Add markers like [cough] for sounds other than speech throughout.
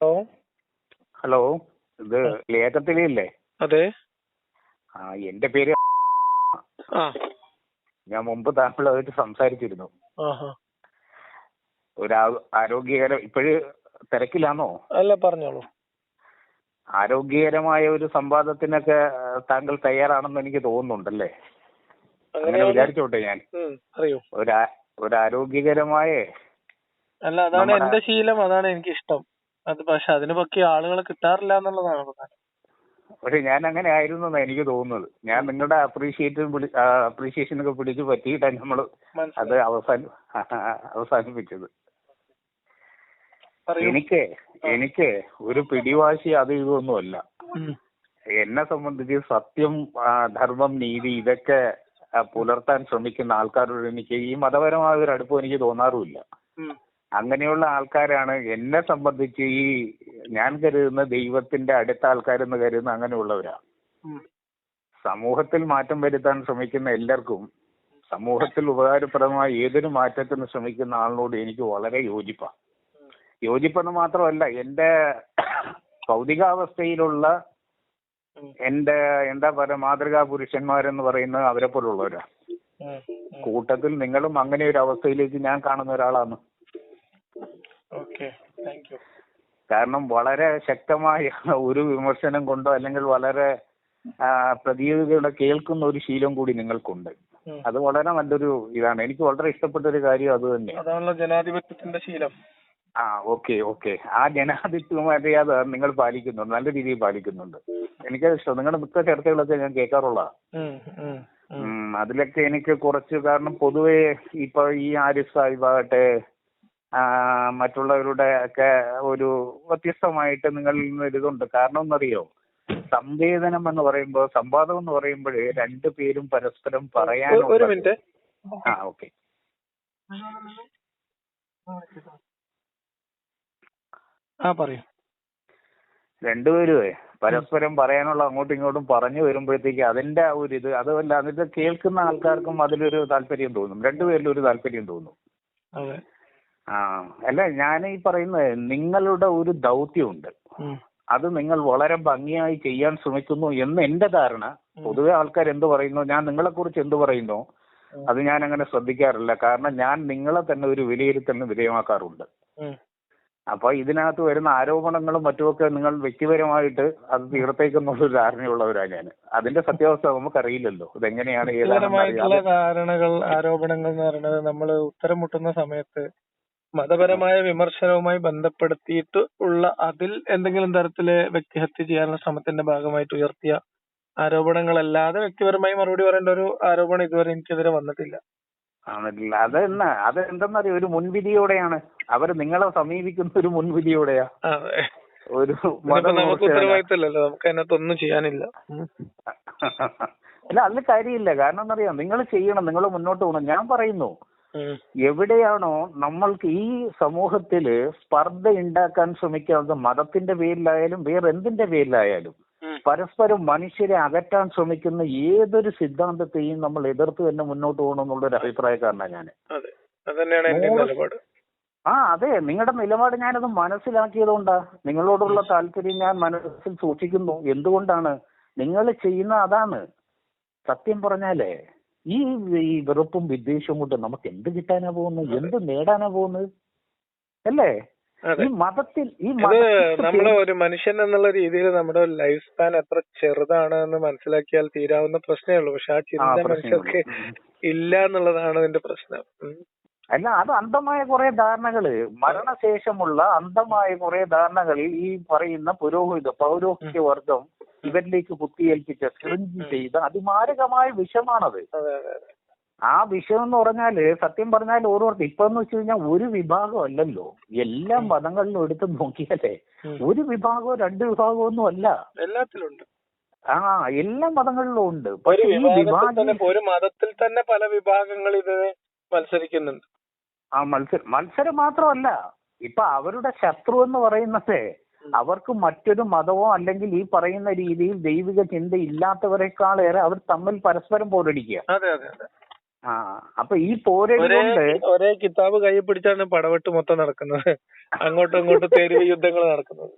Hello? Hello ഇത് ലേഖത്തിലല്ലേ? അതെ. ആ എന്റെ പേര് ആ. ഞാൻ മുമ്പ് താങ്കളുമായിട്ട് സംസാരിച്ചിരുന്നു. ഒരു ആരോഗ്യകര ഇപ്പോഴ് തിരക്കിലാണോ അല്ല പറഞ്ഞോളൂ. ആരോഗ്യകരമായ ഒരു സംവാദത്തിനൊക്കെ താങ്കൾ തയ്യാറാണെന്ന് എനിക്ക് തോന്നുന്നുണ്ടല്ലേ? അങ്ങനെ വിചാരിച്ചോട്ടെ ഞാൻ. ഒരു ഒരു ആരോഗ്യകരമായ അല്ല അതാണ് എന്റെ ശീലം അതാണ് എനിക്ക് ഇഷ്ടം അത് പക്ഷെ അതിന് പറ്റിയ ആളുകളെ കിട്ടാറില്ല എന്നുള്ളതാണ് പ്രധാനം. പക്ഷെ ഞാൻ അങ്ങനെ ആയിരുന്നു എന്നാ എനിക്ക് തോന്നുന്നത്. ഞാൻ നിങ്ങളുടെ അപ്രീഷിയേറ്റ് അപ്രീഷിയേഷൻ ഒക്കെ പിടിച്ച് പറ്റിയിട്ടാണ് നമ്മൾ അത് അവസാന [laughs] അവസാനിപ്പിച്ചത്. എനിക്ക് എനിക്ക് ഒരു പിടിവാശി അത് ഇതൊന്നുമല്ല എന്നെ സംബന്ധിച്ച് സത്യം ധർമ്മം നീതി ഇതൊക്കെ പുലർത്താൻ ശ്രമിക്കുന്ന ആൾക്കാരോട് എനിക്ക് ഈ മതപരമായ ഒരു അടുപ്പം എനിക്ക് തോന്നാറുമില്ല. അങ്ങനെയുള്ള ആൾക്കാരാണ് എന്നെ സംബന്ധിച്ച് ഈ ഞാൻ കരുതുന്ന ദൈവത്തിന്റെ അടുത്ത ആൾക്കാരെന്ന് കരുതുന്ന അങ്ങനെയുള്ളവരാണ് സമൂഹത്തിൽ മാറ്റം വരുത്താൻ ശ്രമിക്കുന്ന എല്ലാവർക്കും സമൂഹത്തിൽ ഉപകാരപ്രദമായ ഏതൊരു മാറ്റത്തിന് ശ്രമിക്കുന്ന ആളിനോട് എനിക്ക് വളരെ യോജിപ്പാണ് യോജിപ്പെന്ന് മാത്രമല്ല എന്റെ ഭൗതികാവസ്ഥയിലുള്ള എന്റെ എന്റെ എന്താ പറയുക മാതൃകാ പുരുഷന്മാരെന്ന് പറയുന്ന അവരെ പോലുള്ളവരാ ഉം, ഉം. കൂട്ടത്തിൽ നിങ്ങളും അങ്ങനെ ഒരു അവസ്ഥയിലേക്ക് ഞാൻ കാണുന്ന ഒരാളാണ്. കാരണം വളരെ ശക്തമായ ഒരു വിമർശനം കൊണ്ടോ അല്ലെങ്കിൽ വളരെ പ്രതിയോഗികളെ കേൾക്കുന്ന ഒരു ശീലം കൂടി നിങ്ങൾക്കുണ്ട്. അത് വളരെ നല്ലൊരു ഇതാണ്. എനിക്ക് വളരെ ഇഷ്ടപ്പെട്ട ഒരു കാര്യം അത് തന്നെ. ജനാധിപത്യത്തിന്റെ ശീലം. ആ ഓക്കെ ഓക്കെ ആ ജനാധിപത്യ മര്യാദ നിങ്ങൾ പാലിക്കുന്നുണ്ട്. നല്ല രീതിയിൽ പാലിക്കുന്നുണ്ട്. എനിക്കത് ഇഷ്ടം. നിങ്ങളുടെ മിക്ക ചർച്ചകളൊക്കെ ഞാൻ കേൾക്കാറുള്ളതാ. ഉം, ഉം, ഉം. അതിലൊക്കെ എനിക്ക് കുറച്ച് കാരണം പൊതുവെ ഇപ്പൊ ഈ ആരിഫ് ആ, മറ്റുള്ളവരുടെ ഒക്കെ ഒരു വ്യത്യസ്തമായിട്ട് നിങ്ങളിൽ നിന്ന് ഒരിതുണ്ട് കാരണം എന്നറിയോ? സംവേദനം എന്ന് പറയുമ്പോൾ സംവാദം എന്ന് പറയുമ്പോൾ രണ്ടു പേരും പരസ്പരം പറയാൻ ഒരു മിനിറ്റ്. ആ ഓക്കെ. ആ പറയൂ. രണ്ടുപേരുമേ പരസ്പരം പറയാനുള്ള അങ്ങോട്ടും ഇങ്ങോട്ടും പറഞ്ഞു വരുമ്പോഴത്തേക്ക് അതിന്റെ ആ ഒരു ഇത് അതുമല്ല അതിന്റെ കേൾക്കുന്ന ആൾക്കാർക്കും അതിലൊരു താല്പര്യം തോന്നും. രണ്ടുപേരിലും ഒരു താല്പര്യം തോന്നും. അതെ. ആ അല്ല ഞാൻ ഈ പറയുന്നത് നിങ്ങളുടെ ഒരു ദൗത്യമുണ്ട്. അത് നിങ്ങൾ വളരെ ഭംഗിയായി ചെയ്യാൻ ശ്രമിക്കുന്നു എന്ന് എന്റെ ധാരണ. പൊതുവെ ആൾക്കാർ എന്ത് പറയുന്നു? ഞാൻ നിങ്ങളെ കുറിച്ച് എന്ത് പറയുന്നു? അത് ഞാൻ അങ്ങനെ ശ്രദ്ധിക്കാറില്ല. കാരണം ഞാൻ നിങ്ങളെ തന്നെ ഒരു വിലയിരുത്തലിന് വിധേയമാക്കാറുണ്ട്. അപ്പൊ ഇതിനകത്ത് വരുന്ന ആരോപണങ്ങളും മറ്റുമൊക്കെ നിങ്ങൾ വ്യക്തിപരമായിട്ട് അത് തീർത്തേക്കുന്നുള്ള ഒരു ധാരണയുള്ളവരാണ് ഞാൻ. അതിന്റെ സത്യാവസ്ഥ നമുക്കറിയില്ലല്ലോ. ഇതെങ്ങനെയാണ് ധാരണകൾ ആരോപണങ്ങൾ എന്ന് പറയുന്നത് നമ്മൾ ഉത്തരം മുട്ടുന്ന സമയത്ത് മതപരമായ വിമർശനവുമായി ബന്ധപ്പെടുത്തിയിട്ട് ഉള്ള അതിൽ എന്തെങ്കിലും തരത്തിൽ വ്യക്തിഹത്യ ചെയ്യാനുള്ള ശ്രമത്തിന്റെ ഭാഗമായിട്ട് ഉയർത്തിയ ആരോപണങ്ങളല്ലാതെ വ്യക്തിപരമായി മറുപടി പറയേണ്ട ഒരു ആരോപണം ഇതുവരെ എനിക്കെതിരെ വന്നിട്ടില്ല. ആണല്ല? അതെന്നാ? അത് എന്തെന്നറിയോ ഒരു മുൻവിധിയോടെയാണ്. അവർ നിങ്ങളെ സമീപിക്കുന്ന ഒരു മുൻവിധിയോടെയാ. ഒരു നമുക്ക്. ഉത്തരവാദിത്തമല്ലല്ലോ. നമുക്ക് അതിനകത്ത് ഒന്നും ചെയ്യാനില്ല. അല്ല അതിൽ കാര്യമില്ല. കാരണം എന്നറിയാം നിങ്ങൾ ചെയ്യണം. നിങ്ങൾ മുന്നോട്ട് പോകണം. ഞാൻ പറയുന്നു. എവിടെയാണോ നമ്മൾക്ക് ഈ സമൂഹത്തിൽ സ്പർദ്ധ ഉണ്ടാക്കാൻ ശ്രമിക്കുന്നത് മതത്തിന്റെ പേരിലായാലും വേറെ എന്തിന്റെ പേരിലായാലും പരസ്പരം മനുഷ്യരെ അകറ്റാൻ ശ്രമിക്കുന്ന ഏതൊരു സിദ്ധാന്തത്തെയും നമ്മൾ എതിർത്ത് തന്നെ മുന്നോട്ട് പോകണം എന്നുള്ളൊരു അഭിപ്രായക്കാരനാണ് ഞാൻ ആ അതെ. നിങ്ങളുടെ നിലപാട് ഞാനത് മനസ്സിലാക്കിയതുകൊണ്ടാ. നിങ്ങളോടുള്ള താല്പര്യം ഞാൻ മനസ്സിൽ സൂക്ഷിക്കുന്നു. എന്തുകൊണ്ടാണ്? നിങ്ങൾ ചെയ്യുന്ന അതാണ്. സത്യം പറഞ്ഞാലേ. ഈ ഈ വെറുപ്പും വിദ്വേഷവും കൊണ്ട് നമുക്ക് എന്ത് കിട്ടാനാ പോകുന്നത്? എന്ത് നേടാനാ പോകുന്നത്? അല്ലേ? ഈ മതത്തിൽ ഈ നമ്മുടെ ഒരു മനുഷ്യൻ എന്നുള്ള രീതിയിൽ നമ്മുടെ ലൈഫ് സ്പാൻ എത്ര ചെറുതാണ് എന്ന് മനസ്സിലാക്കിയാൽ തീരാവുന്ന പ്രശ്നമേ ഉള്ളൂ. പക്ഷെ ആ ചിന്ത. മനുഷ്യർക്ക് ഇല്ല എന്നുള്ളതാണ് അതിന്റെ പ്രശ്നം. അല്ല അത് അന്ധമായ കുറെ ധാരണകൾ. മരണശേഷമുള്ള അന്ധമായ കുറെ ധാരണകളിൽ ഈ പറയുന്ന പുരോഹിത പൗരോഹിത്യ വർഗം ഇവരിലേക്ക് കുത്തിയേൽപ്പിച്ച സിറിഞ്ച് ചെയ്ത അതിമാരകമായ വിഷമാണത്. ആ വിഷയം എന്ന് പറഞ്ഞാൽ സത്യം പറഞ്ഞാൽ ഓരോരുത്തർ ഇപ്പൊ എന്ന് വെച്ച് കഴിഞ്ഞാൽ ഒരു വിഭാഗം അല്ലല്ലോ. എല്ലാ മതങ്ങളിലും എടുത്ത് നോക്കിയാലേ ഒരു വിഭാഗമോ രണ്ട് വിഭാഗമോ ഒന്നും അല്ല. എല്ലാത്തിലുണ്ട്. ആ എല്ലാ മതങ്ങളിലും ഉണ്ട്. ഈ വിഭാഗം ഒരു മതത്തിൽ തന്നെ പല വിഭാഗങ്ങൾ ഇതിനെ മത്സരിക്കുന്നുണ്ട്. ആ മത്സരം മത്സരം മാത്രമല്ല. ഇപ്പൊ അവരുടെ ശത്രു എന്ന് പറയുന്നത് അവർക്ക് മറ്റൊരു മതമോ അല്ലെങ്കിൽ ഈ പറയുന്ന രീതിയിൽ ദൈവിക ചിന്ത ഇല്ലാത്തവരെക്കാളേറെ അവർ തമ്മിൽ പരസ്പരം പോരടിക്കുക. ആ അപ്പൊ ഈ പോരടി ഒരേ കിതാബ് കൈ പിടിച്ചാണ് പടവെട്ട് മൊത്തം നടക്കുന്നത്. അങ്ങോട്ടും ഇങ്ങോട്ടും തെരുവ് യുദ്ധങ്ങൾ നടക്കുന്നത്.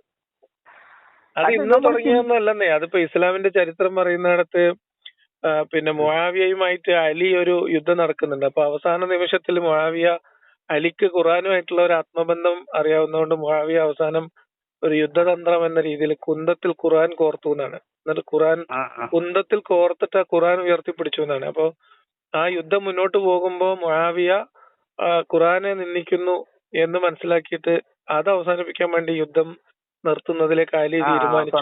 അത് ഇന്നും തുടങ്ങിയൊന്നുമല്ലെന്നേ അതിപ്പോ ഇസ്ലാമിന്റെ ചരിത്രം പറയുന്നിടത്ത് പിന്നെ മുആവിയയുമായിട്ട് അലി ഒരു യുദ്ധം നടക്കുന്നുണ്ട്. അപ്പൊ അവസാന നിമിഷത്തിൽ മുആവിയ അലിക്ക് ഖുറാനുമായിട്ടുള്ള ഒരു ആത്മബന്ധം അറിയാവുന്നതുകൊണ്ട് മുആവിയ അവസാനം ഒരു യുദ്ധതന്ത്രം എന്ന രീതിയിൽ കുന്തത്തിൽ ഖുറാൻ കോർത്തു എന്നാണ്. എന്നിട്ട് ആ. കുന്തത്തിൽ കോർത്തിട്ട് ആ ഖുറാൻ ഉയർത്തിപ്പിടിച്ചു എന്നാണ്. അപ്പൊ ആ യുദ്ധം മുന്നോട്ട് പോകുമ്പോ മുആവിയ ഖുർആനെ ഖുറാനെ നിന്ദിക്കുന്നു എന്ന് മനസ്സിലാക്കിയിട്ട് അത് അവസാനിപ്പിക്കാൻ വേണ്ടി യുദ്ധം നിർത്തുന്നതിലേക്ക് അലി തീരുമാനിച്ചു.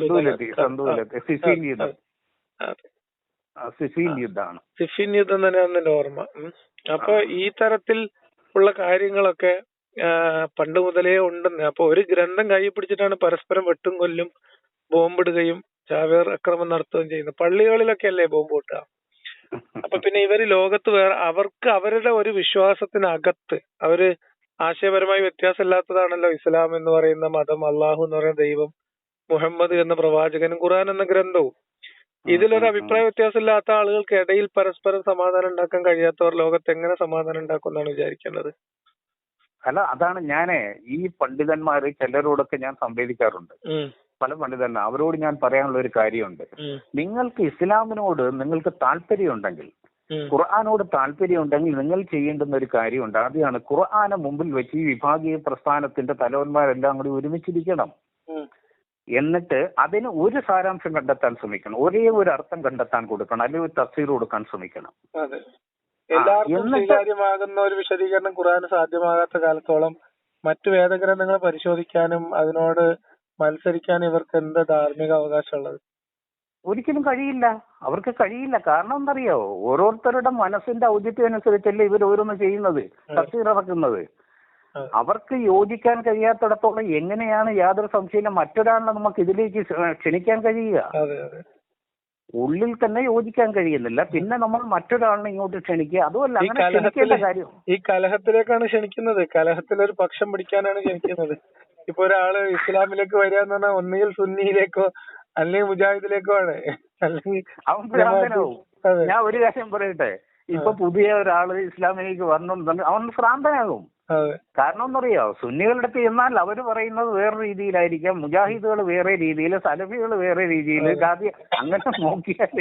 സിഫീൻ സിഫീൻ യുദ്ധം തന്നെയാണ് എന്റെ ഓർമ്മ. അപ്പൊ ഈ തരത്തിൽ ഉള്ള കാര്യങ്ങളൊക്കെ പണ്ട് മുതലേ ഉണ്ടെന്ന്. അപ്പൊ ഒരു ഗ്രന്ഥം കൈ പിടിച്ചിട്ടാണ് പരസ്പരം വെട്ടും കൊല്ലും ബോംബിടുകയും ചാവേർ അക്രമം നടത്തുകയും ചെയ്യുന്നത്. പള്ളികളിലൊക്കെ അല്ലേ ബോംബ് പൊട്ടുക അപ്പൊ പിന്നെ ഇവർ ലോകത്ത് വേറെ അവർക്ക് അവരുടെ ഒരു വിശ്വാസത്തിനകത്ത് അവർ ആശയപരമായി വ്യത്യാസമില്ലാത്തതാണല്ലോ ഇസ്ലാം എന്ന് പറയുന്ന മതം അള്ളാഹു എന്ന് പറയുന്ന ദൈവം മുഹമ്മദ് എന്ന പ്രവാചകനും ഖുർആൻ എന്ന ഗ്രന്ഥവും. ഇതിലൊരു അഭിപ്രായ വ്യത്യാസമില്ലാത്ത ആളുകൾക്ക് ഇടയിൽ പരസ്പരം സമാധാനം ഉണ്ടാക്കാൻ കഴിയാത്തവർ ലോകത്ത് എങ്ങനെ സമാധാനം ഉണ്ടാക്കും എന്നാണ് വിചാരിക്കേണ്ടത് അല്ല അതാണ് ഞാനേ ഈ പണ്ഡിതന്മാര് ചിലരോടൊക്കെ ഞാൻ സംവേദിക്കാറുണ്ട്. പല പണ്ഡിതന്മാർ അവരോട് ഞാൻ പറയാനുള്ള ഒരു കാര്യമുണ്ട് നിങ്ങൾക്ക് ഇസ്ലാമിനോട് നിങ്ങൾക്ക് താല്പര്യമുണ്ടെങ്കിൽ ഖുർആാനോട് താല്പര്യമുണ്ടെങ്കിൽ നിങ്ങൾ ചെയ്യേണ്ടുന്ന ഒരു കാര്യമുണ്ട്. ആദ്യമാണ് ഖുർആാനെ മുമ്പിൽ വെച്ച് ഈ വിഭാഗീയ പ്രസ്ഥാനത്തിന്റെ തലവന്മാരെല്ലാം കൂടി ഒരുമിച്ചിരിക്കണം. എന്നിട്ട് അതിന് ഒരു സാരാംശം കണ്ടെത്താൻ ശ്രമിക്കണം. ഒരേ ഒരു അർത്ഥം കണ്ടെത്താൻ കൊടുക്കണം. അല്ലെങ്കിൽ ഒരു തഫ്സീർ കൊടുക്കാൻ ശ്രമിക്കണം. എല്ലാവർക്കും സ്വീകാര്യമാകുന്ന ഒരു വിശദീകരണം ഖുർആൻ സാധ്യമാകാത്ത കാലത്തോളം മറ്റു വേദഗ്രന്ഥങ്ങൾ പരിശോധിക്കാനും അതിനോട് മത്സരിക്കാനും ഇവർക്ക് എന്ത് ധാർമ്മിക അവകാശമുള്ളത്? ഒരിക്കലും കഴിയില്ല. അവർക്ക് കഴിയില്ല. കാരണം എന്തറിയോ? ഓരോരുത്തരുടെ മനസ്സിന്റെ ഔചിത്യം അനുസരിച്ചല്ലേ ഇവർ ഓരോന്ന് ചെയ്യുന്നത് തഫ്സീർ ഇറക്കുന്നത്. അവർക്ക് യോജിക്കാൻ കഴിയാത്തിടത്തോളം എങ്ങനെയാണ് യാതൊരു സംശയമില്ല. മറ്റൊരാളിനെ നമുക്ക് ഇതിലേക്ക് ക്ഷണിക്കാൻ കഴിയുക. ഉള്ളിൽ തന്നെ യോജിക്കാൻ കഴിയുന്നില്ല. പിന്നെ നമ്മൾ മറ്റൊരാളിനെ ഇങ്ങോട്ട് ക്ഷണിക്കുക. അതുമല്ല ഈ അങ്ങനെ ക്ഷണിക്കേണ്ട കാര്യം. ഈ കലഹത്തിലേക്കാണ് ക്ഷണിക്കുന്നത്. കലഹത്തിൽ ഒരു പക്ഷം പിടിക്കാനാണ് ക്ഷണിക്കുന്നത്. ഇപ്പൊ ഒരാൾ ഇസ്ലാമിലേക്ക് വരിക എന്ന് പറഞ്ഞാൽ ഒന്നുകിൽ സുന്നിയിലേക്കോ അല്ലെങ്കിൽ മുജാഹിദിലേക്കോ ആണ്. അല്ലെങ്കിൽ ഞാൻ ഒരു കാര്യം പറയട്ടെ? ഇപ്പൊ പുതിയ ഒരാൾ ഇസ്ലാമിലേക്ക് വന്നു അവൻ ഭ്രാന്തനാകും. കാരണം എന്നറിയോ സുന്നികളുടെ അടുത്ത് എന്നാൽ അവർ പറയുന്നത് വേറെ രീതിയിലായിരിക്കാം. മുജാഹിദുകൾ വേറെ രീതിയിൽ സലഫികൾ വേറെ രീതിയിൽ ഗാദി അങ്ങനെ നോക്കിയാൽ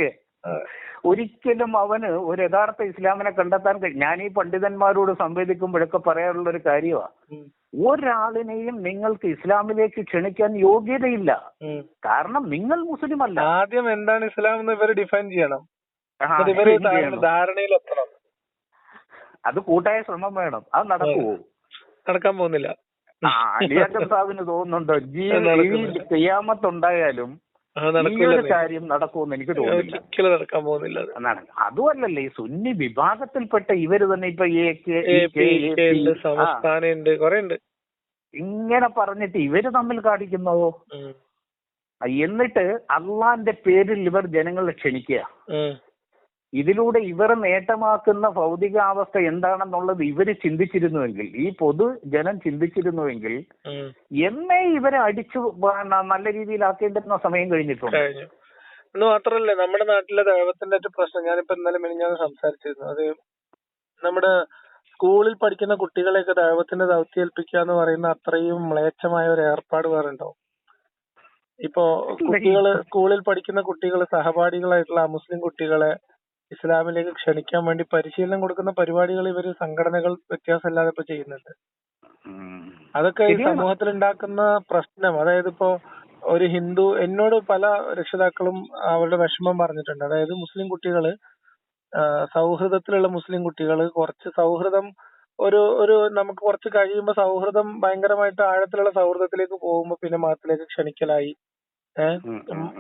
ഒരിക്കലും അവന് ഒരു യഥാർത്ഥ ഇസ്ലാമിനെ കണ്ടെത്താൻ ഞാൻ ഈ പണ്ഡിതന്മാരോട് സംവേദിക്കുമ്പോഴൊക്കെ പറയാറുള്ള ഒരു കാര്യമാണ്. ഒരാളിനെയും നിങ്ങൾക്ക് ഇസ്ലാമിലേക്ക് ക്ഷണിക്കാൻ യോഗ്യതയില്ല. കാരണം നിങ്ങൾ മുസ്ലിം അല്ല ആദ്യം എന്താണ് ഇസ്ലാം എന്ന് ഇവർ ഡിഫൈൻ ചെയ്യണം. ധാരണയിലെത്തണം. അത് കൂട്ടായ ശ്രമം വേണം. അത് നടക്കുവോ? നടക്കാൻ പോകുന്നില്ല. അലിയാക്കർ സാബിന് തോന്നുന്നുണ്ടോ? ജീവി ചെയ്യാമത്തുണ്ടായാലും. ഈ ഒരു കാര്യം നടക്കുമെന്ന് എനിക്ക് തോന്നുന്നില്ല. നടക്കാൻ പോകുന്നില്ല. അതുമല്ലല്ലേ ഈ സുന്നി വിഭാഗത്തിൽപ്പെട്ട ഇവർ തന്നെ ഇപ്പൊ ഇങ്ങനെ പറഞ്ഞിട്ട് ഇവർ തമ്മിൽ കാണിക്കുന്നതോ എന്നിട്ട് അള്ളാന്റെ പേരിൽ ഇവർ ജനങ്ങളെ ക്ഷണിക്കുക. ഇതിലൂടെ ഇവർ നേട്ടമാക്കുന്ന ഭൗതികാവസ്ഥ എന്താണെന്നുള്ളത് ഇവർ ചിന്തിച്ചിരുന്നുവെങ്കിൽ ഈ പൊതുജനം ചിന്തിച്ചിരുന്നുവെങ്കിൽ എന്നെ ഇവരെ അടിച്ചു നല്ല രീതിയിലാക്കേണ്ടുന്ന സമയം കഴിഞ്ഞിട്ടുണ്ട്. കഴിഞ്ഞു. എന്ന് മാത്രല്ല നമ്മുടെ നാട്ടിലെ ദൈവത്തിന്റെ ഒരു പ്രശ്നം ഞാനിപ്പോ ഇന്നലെ മിനിഞ്ഞാന്ന് സംസാരിച്ചിരുന്നു. അത് നമ്മുടെ സ്കൂളിൽ പഠിക്കുന്ന കുട്ടികളെയൊക്കെ ദൈവത്തിന്റെ ദൗത്യേൽപ്പിക്കുക എന്ന് പറയുന്ന അത്രയും മ്ലേച്ഛമായ ഒരു ഏർപ്പാട് വേറെ ഉണ്ടോ ഇപ്പോ കുട്ടികൾ സ്കൂളിൽ പഠിക്കുന്ന കുട്ടികൾ സഹപാഠികളായിട്ടുള്ള മുസ്ലിം കുട്ടികളെ ഇസ്ലാമിലേക്ക് ക്ഷണിക്കാൻ വേണ്ടി പരിശീലനം കൊടുക്കുന്ന പരിപാടികൾ ഇവർ സംഘടനകൾ വ്യത്യാസമില്ലാതെ ഇപ്പൊ ചെയ്യുന്നുണ്ട്. അതൊക്കെ ഈ സമൂഹത്തിൽ ഉണ്ടാക്കുന്ന പ്രശ്നം. അതായത് ഇപ്പോ ഒരു ഹിന്ദു എന്നോട് പല രക്ഷിതാക്കളും അവരുടെ വിഷമം പറഞ്ഞിട്ടുണ്ട്. അതായത് മുസ്ലിം കുട്ടികൾ സൗഹൃദത്തിലുള്ള മുസ്ലിം കുട്ടികൾ കുറച്ച് സൗഹൃദം ഒരു ഒരു നമുക്ക് കുറച്ച് കഴിയുമ്പോൾ സൗഹൃദം ഭയങ്കരമായിട്ട് ആഴത്തിലുള്ള സൗഹൃദത്തിലേക്ക് പോകുമ്പോൾ പിന്നെ മതത്തിലേക്ക് ക്ഷണിക്കലായി.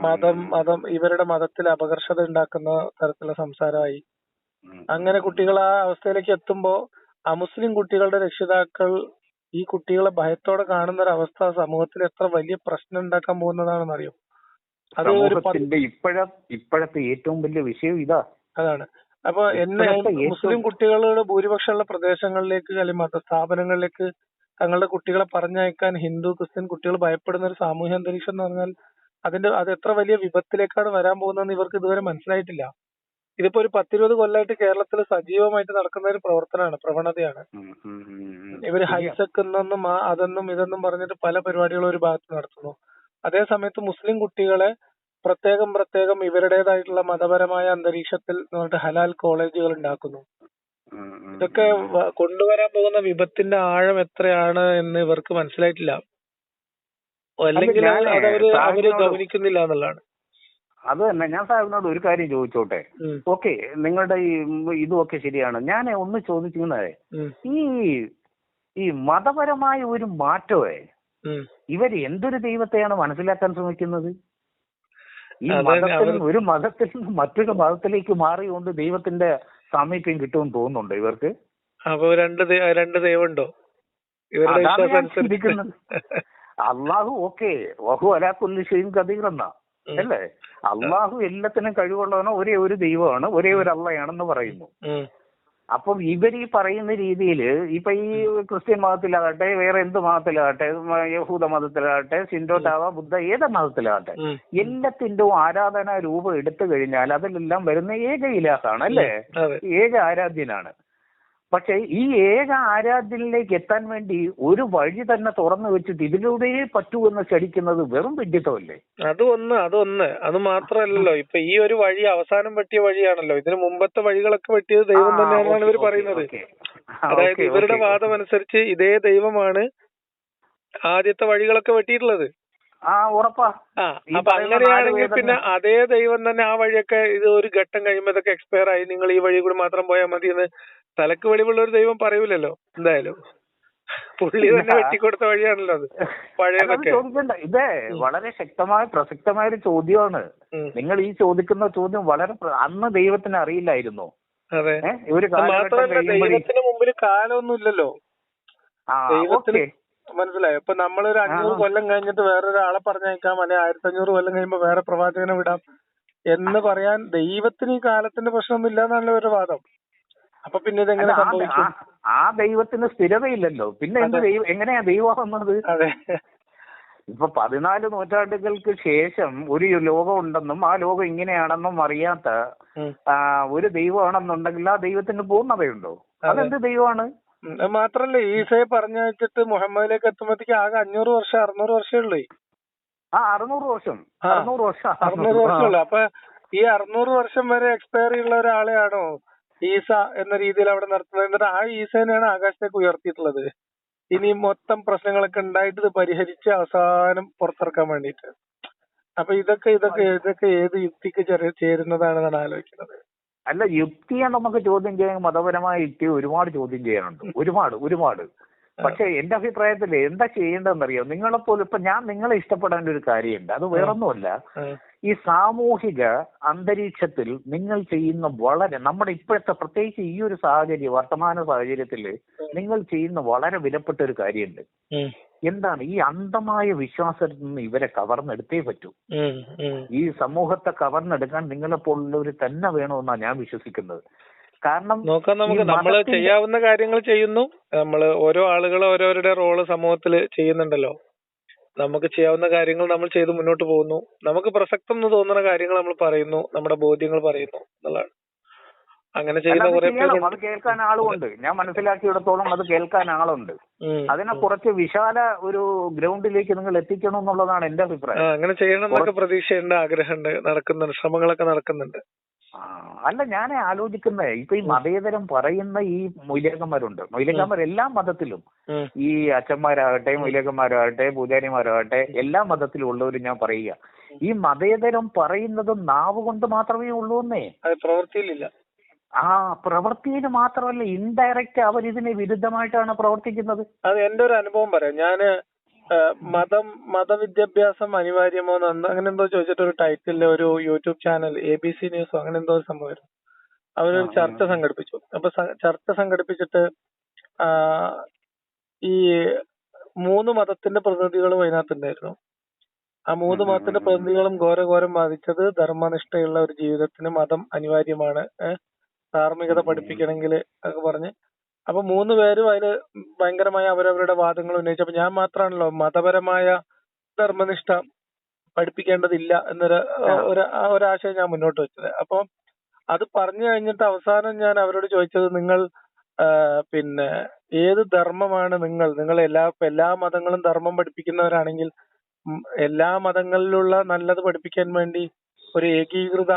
മതം. മതം ഇവരുടെ മതത്തിൽ അപകർഷത ഉണ്ടാക്കുന്ന തരത്തിലുള്ള സംസാരമായി. അങ്ങനെ കുട്ടികൾ ആ അവസ്ഥയിലേക്ക് എത്തുമ്പോ അമുസ്ലിം കുട്ടികളുടെ രക്ഷിതാക്കൾ ഈ കുട്ടികളെ ഭയത്തോടെ കാണുന്ന ഒരു അവസ്ഥ സമൂഹത്തിൽ എത്ര വലിയ പ്രശ്നം ഉണ്ടാക്കാൻ പോകുന്നതാണെന്ന് അറിയോ അത് ഇപ്പോഴത്തെ ഏറ്റവും വലിയ വിഷയം ഇതാ. അതാണ്. അപ്പൊ എന്നെ മുസ്ലിം കുട്ടികളുടെ ഭൂരിപക്ഷമുള്ള പ്രദേശങ്ങളിലേക്ക് അല്ലെങ്കിൽ മതസ്ഥാപനങ്ങളിലേക്ക് തങ്ങളുടെ കുട്ടികളെ പറഞ്ഞയക്കാൻ ഹിന്ദു ക്രിസ്ത്യൻ കുട്ടികൾ ഭയപ്പെടുന്ന ഒരു സാമൂഹ്യ അന്തരീക്ഷം എന്ന് പറഞ്ഞാൽ അതിന്റെ അത് എത്ര വലിയ വിപത്തിലേക്കാണ് വരാൻ പോകുന്നതെന്ന് ഇവർക്ക് ഇതുവരെ മനസ്സിലായിട്ടില്ല. ഇതിപ്പോ ഒരു പത്തിരുപത് കൊല്ലമായിട്ട് കേരളത്തിൽ സജീവമായിട്ട് നടക്കുന്ന ഒരു പ്രവർത്തനമാണ് പ്രവണതയാണ്. ഇവർ ഹൈസെക് എന്നും അതെന്നും ഇതെന്നും പറഞ്ഞിട്ട് പല പരിപാടികളും ഒരു ഭാഗത്ത് നടത്തുന്നു. അതേ സമയത്ത് മുസ്ലിം കുട്ടികളെ പ്രത്യേകം പ്രത്യേകം ഇവരുടേതായിട്ടുള്ള മതപരമായ അന്തരീക്ഷത്തിൽ പറഞ്ഞിട്ട് ഹലാൽ കോളേജുകൾ ഉണ്ടാക്കുന്നു. ഇതൊക്കെ കൊണ്ടുവരാൻ പോകുന്ന വിപത്തിന്റെ ആഴം എത്രയാണ് എന്ന് ഇവർക്ക് മനസ്സിലായിട്ടില്ല. അല്ലെങ്കിൽ അവർ ഗവനിക്കുന്നില്ല എന്നുള്ളതാണ്. അത് തന്നെ ഞാൻ സാഹിബിനോട് ഒരു കാര്യം ചോദിച്ചോട്ടെ? ഓക്കെ നിങ്ങളുടെ ഈ ഇതുമൊക്കെ ശരിയാണ്. ഞാൻ ഒന്ന് ചോദിക്കുന്നത് ഈ ഈ മതപരമായ ഒരു മാറ്റമേ ഇവർ ഇവർ എന്തൊരു ദൈവത്തെയാണ് മനസ്സിലാക്കാൻ ശ്രമിക്കുന്നത്? ഈ മതത്തിൽ നിന്ന് ഒരു മതത്തിൽ നിന്ന് മറ്റൊരു മതത്തിലേക്ക് മാറിയുകൊണ്ട് ദൈവത്തിന്റെ സാമീപ്യം കിട്ടുമെന്ന് തോന്നുന്നുണ്ടോ ഇവർക്ക്? അപ്പൊ രണ്ട് രണ്ട് ദൈവമുണ്ടോ? ഇവരുടെ അള്ളാഹു ഓക്കെ വഹു അലാ കുല്ലി ഉം, അല്ലേ? അള്ളാഹു എല്ലാത്തിനും കഴിവുള്ളവനോ ഒരേ ഒരു ദൈവമാണ് ഒരേ ഒരു അള്ളയാണെന്ന് പറയുന്നു. അപ്പം ഇവർ ഈ പറയുന്ന രീതിയിൽ ഇപ്പൊ ഈ ക്രിസ്ത്യൻ മതത്തിലാകട്ടെ വേറെ എന്ത് മതത്തിലാകട്ടെ യഹൂദ മതത്തിലാകട്ടെ സിൻഡോട്ടാവ ബുദ്ധ ഏത് മതത്തിലാകട്ടെ എല്ലാത്തിന്റെയും എല്ലാത്തിന്റെ ആരാധനാ രൂപം എടുത്തു കഴിഞ്ഞാൽ അതിലെല്ലാം വരുന്ന ഏക ഇലാഹാണ് അല്ലേ? ഏക ആരാധ്യനാണ്. പക്ഷെ ഈ ഏക ആരാധ്യനിലേക്ക് എത്താൻ വേണ്ടി ഒരു വഴി തന്നെ തുറന്നു വെച്ചിട്ട് ഇതിലൂടെ പറ്റൂ എന്ന് ചടിക്കുന്നത് വെറും വിഡ്ഢിത്തമല്ലേ? അത് ഒന്ന് അതൊന്ന്. അത് മാത്രമല്ലല്ലോ. ഇപ്പൊ ഈ ഒരു വഴി അവസാനം പറ്റിയ വഴിയാണല്ലോ. ഇതിന് മുമ്പത്തെ വഴികളൊക്കെ പറ്റിയത് ദൈവം തന്നെയാണെന്നാണ് ഇവർ പറയുന്നത്. അതായത് ഇവരുടെ വാദം അനുസരിച്ച് ഇതേ ദൈവമാണ് ആദ്യത്തെ വഴികളൊക്കെ വെട്ടിയിട്ടുള്ളത്. ആ ഉറപ്പാ. ആ അപ്പൊ അങ്ങനെയാണെങ്കിൽ പിന്നെ അതേ ദൈവം തന്നെ ആ വഴിയൊക്കെ ഇത് ഒരു ഘട്ടം കഴിയുമ്പോ ഇതൊക്കെ എക്സ്പയർ ആയി. നിങ്ങൾ ഈ വഴി കൂടി മാത്രം പോയാൽ മതി എന്ന് തലക്ക് വെളിവുള്ള ഒരു ദൈവം പറയൂലല്ലോ എന്തായാലും. പുള്ളി തന്നെ. വെട്ടിക്കൊടുത്ത വഴിയാണല്ലോ അത്. പഴയതൊക്കെ. ചോദിക്കണ്ട. ഇതേ വളരെ ശക്തമായ പ്രസക്തമായ ഒരു ചോദ്യമാണ് നിങ്ങൾ ഈ ചോദിക്കുന്ന ചോദ്യം വളരെ അന്ന് ദൈവത്തിന് അറിയില്ലായിരുന്നു. ഒരു ദൈവത്തിന് മുമ്പിൽ കാലമൊന്നും ഇല്ലല്ലോ ദൈവത്തിന് മനസ്സിലായോ? ഇപ്പൊ നമ്മളൊരു അഞ്ഞൂറ് കൊല്ലം കഴിഞ്ഞിട്ട് വേറൊരാളെ പറഞ്ഞയക്കാം അല്ലെ ആയിരത്തി അഞ്ഞൂറ് കൊല്ലം കഴിയുമ്പോ വേറെ പ്രവാചകനെ വിടാം എന്ന് പറയാൻ ദൈവത്തിന് ഈ കാലത്തിന്റെ പ്രശ്നമൊന്നും ഇല്ലാന്നാണല്ലോ ഒരു വാദം. അപ്പൊ പിന്നെ ഇതെങ്ങനെ സംഭവിച്ചു ആ- ദൈവത്തിന് സ്ഥിരതയില്ലല്ലോ. പിന്നെ എന്ത്. ദൈവം എങ്ങനെയാ ദൈവം വന്നത്? അതെ. ഇപ്പൊ പതിനാല് നൂറ്റാണ്ടുകൾക്ക് ശേഷം ഒരു ലോകം ഉണ്ടെന്നും ആ ലോകം ഇങ്ങനെയാണെന്നും അറിയാത്ത ഒരു ദൈവമാണെന്നുണ്ടെങ്കിൽ ആ ദൈവത്തിന് പൂർണതയുണ്ടോ? അതെ. അതെന്ത് ദൈവമാണ്? മാത്രല്ല ഈസയെ പറഞ്ഞു വെച്ചിട്ട് മുഹമ്മദിലേക്ക് എത്തുമ്പോഴത്തേക്ക് ആകെ അഞ്ഞൂറ് വർഷം അറുന്നൂറ് വർഷമേ ഉള്ളൂ. ആ അറുന്നൂറ് വർഷം. അറുന്നൂറ് വർഷം. അറുന്നൂറ് വർഷമുള്ളൂ അപ്പൊ ഈ അറുന്നൂറ് വർഷം വരെ എക്സ്പയറി ഉള്ള ഒരാളെയാണോ? ഈസ എന്ന രീതിയിൽ അവിടെ നടത്തുന്നത് എന്നിട്ട് ആ ഈസേനെയാണ് ആകാശത്തേക്ക് ഉയർത്തിയിട്ടുള്ളത്. ഇനി മൊത്തം പ്രശ്നങ്ങളൊക്കെ ഉണ്ടായിട്ട് ഇത് പരിഹരിച്ച് അവസാനം പുറത്തിറക്കാൻ വേണ്ടിയിട്ട്. അപ്പൊ ഇതൊക്കെ ഇതൊക്കെ ഇതൊക്കെ ഏത് യുക്തിക്ക് ചേരുന്നതാണെന്നാണ് ആലോചിക്കുന്നത്. അല്ല യുക്തിയെ നമുക്ക് ചോദ്യം ചെയ്യാൻ മതപരമായ യുക്തി ഒരുപാട് ചോദ്യം ചെയ്യാനുണ്ട്. ഒരുപാട് ഒരുപാട്. പക്ഷെ എന്റെ അഭിപ്രായത്തിൽ എന്താ ചെയ്യേണ്ടതെന്നറിയോ? നിങ്ങളെപ്പോലെ ഇപ്പൊ ഞാൻ നിങ്ങളെ ഇഷ്ടപ്പെടേണ്ട ഒരു കാര്യമുണ്ട്. അത് വേറൊന്നുമല്ല. ഈ സാമൂഹിക അന്തരീക്ഷത്തിൽ നിങ്ങൾ ചെയ്യുന്ന വളരെ നമ്മുടെ ഇപ്പോഴത്തെ പ്രത്യേകിച്ച് ഈ ഒരു സാഹചര്യം വർത്തമാന സാഹചര്യത്തിൽ നിങ്ങൾ ചെയ്യുന്ന വളരെ വിലപ്പെട്ട ഒരു കാര്യമുണ്ട്. എന്താണ്? ഈ അന്ധമായ വിശ്വാസത്തിൽ നിന്ന് ഇവരെ കവർന്നെടുത്തേ പറ്റൂ. ഈ സമൂഹത്തെ കവർന്നെടുക്കാൻ നിങ്ങളെ പോലുള്ളവർ തന്നെ വേണമെന്നാണ് ഞാൻ വിശ്വസിക്കുന്നത്. കാരണം നോക്കാം നമുക്ക്. നമ്മൾ ചെയ്യാവുന്ന കാര്യങ്ങൾ ചെയ്യുന്നു. നമ്മൾ ഓരോ ആളുകൾ ഓരോരുടെ റോൾ സമൂഹത്തിൽ ചെയ്യുന്നുണ്ടല്ലോ. നമുക്ക് ചെയ്യാവുന്ന കാര്യങ്ങൾ നമ്മൾ ചെയ്ത് മുന്നോട്ട് പോകുന്നു. നമുക്ക് പ്രസക്തം എന്ന് തോന്നുന്ന കാര്യങ്ങൾ നമ്മൾ പറയുന്നു. നമ്മുടെ ബോധ്യങ്ങൾ പറയുന്നു എന്നുള്ളതാണ്. അങ്ങനെ ചെയ്യുന്ന കുറെ അത് കേൾക്കാൻ ആളുമുണ്ട് ഞാൻ മനസ്സിലാക്കിയിടത്തോളം അത് കേൾക്കാൻ ആളുണ്ട്. അതിനെ കുറച്ച് വിശാല ഒരു ഗ്രൗണ്ടിലേക്ക് നിങ്ങൾ എത്തിക്കണം എന്നുള്ളതാണ് എന്റെ അഭിപ്രായം അങ്ങനെ ചെയ്യണം എന്നൊക്കെ പ്രതീക്ഷയുണ്ട് ആഗ്രഹമുണ്ട് നടക്കുന്നുണ്ട് ശ്രമങ്ങളൊക്കെ നടക്കുന്നുണ്ട്. അല്ല ഞാൻ ആലോചിക്കുന്നത് ഇപ്പൊ ഈ മതേതരം പറയുന്ന ഈ മൊയിലേക്കന്മാരുണ്ട് മൊയിലേക്കന്മാർ എല്ലാ മതത്തിലും. ഈ അച്ഛന്മാരാകട്ടെ മൊയിലേക്കന്മാരാകട്ടെ പൂജാരിമാരാകട്ടെ എല്ലാ മതത്തിലും ഉള്ളവരും ഞാൻ പറയുക. ഈ മതേതരം പറയുന്നത് നാവ് കൊണ്ട് മാത്രമേ ഉള്ളൂ എന്നേ. പ്രവൃത്തിയിലില്ല ആ പ്രവൃത്തിയിൽ മാത്രമല്ല ഇൻഡയറക്റ്റ് അവർ ഇതിന് വിരുദ്ധമായിട്ടാണ് പ്രവർത്തിക്കുന്നത്. അത് എന്റെ ഒരു അനുഭവം പറയാം. ഞാൻ മതം മതവിദ്യാഭ്യാസം അനിവാര്യമോ അങ്ങനെ എന്തോ ചോദിച്ചിട്ട് ഒരു ടൈറ്റിൽ ഒരു YouTube channel A B C ന്യൂസോ അങ്ങനെ എന്തോ ഒരു സംഭവമായിരുന്നു അവരൊരു ചർച്ച സംഘടിപ്പിച്ചു. അപ്പൊ ചർച്ച സംഘടിപ്പിച്ചിട്ട് ആ, ഈ മൂന്ന് മതത്തിന്റെ പ്രതിനിധികളും അതിനകത്തുണ്ടായിരുന്നു. ആ മൂന്ന് മതത്തിന്റെ. പ്രതിനിധികളും ഘോരഘോരം ബാധിച്ചത് ധർമ്മനിഷ്ഠയുള്ള ഒരു ജീവിതത്തിന് മതം അനിവാര്യമാണ്. ധാർമ്മികത. പഠിപ്പിക്കണമെങ്കിൽ ഒക്കെ പറഞ്ഞ് അപ്പൊ മൂന്ന് പേരും അതിൽ ഭയങ്കരമായ അവരവരുടെ വാദങ്ങൾ ഉന്നയിച്ചു. അപ്പൊ ഞാൻ മാത്രമാണല്ലോ മതപരമായ ധർമ്മനിഷ്ഠ പഠിപ്പിക്കേണ്ടതില്ല എന്നൊരു ആ. ഒരു ആശയം ഒരാശയം ഞാൻ മുന്നോട്ട് വെച്ചത്. അപ്പൊ അത് പറഞ്ഞു കഴിഞ്ഞിട്ട് അവസാനം ഞാൻ അവരോട് ചോദിച്ചത് നിങ്ങൾ പിന്നെ ഏത് ധർമ്മമാണ് നിങ്ങൾ? നിങ്ങൾ എല്ലാ എല്ലാ മതങ്ങളും ധർമ്മം പഠിപ്പിക്കുന്നവരാണെങ്കിൽ എല്ലാ മതങ്ങളിലുള്ള നല്ലത് പഠിപ്പിക്കാൻ വേണ്ടി ഒരു ഏകീകൃത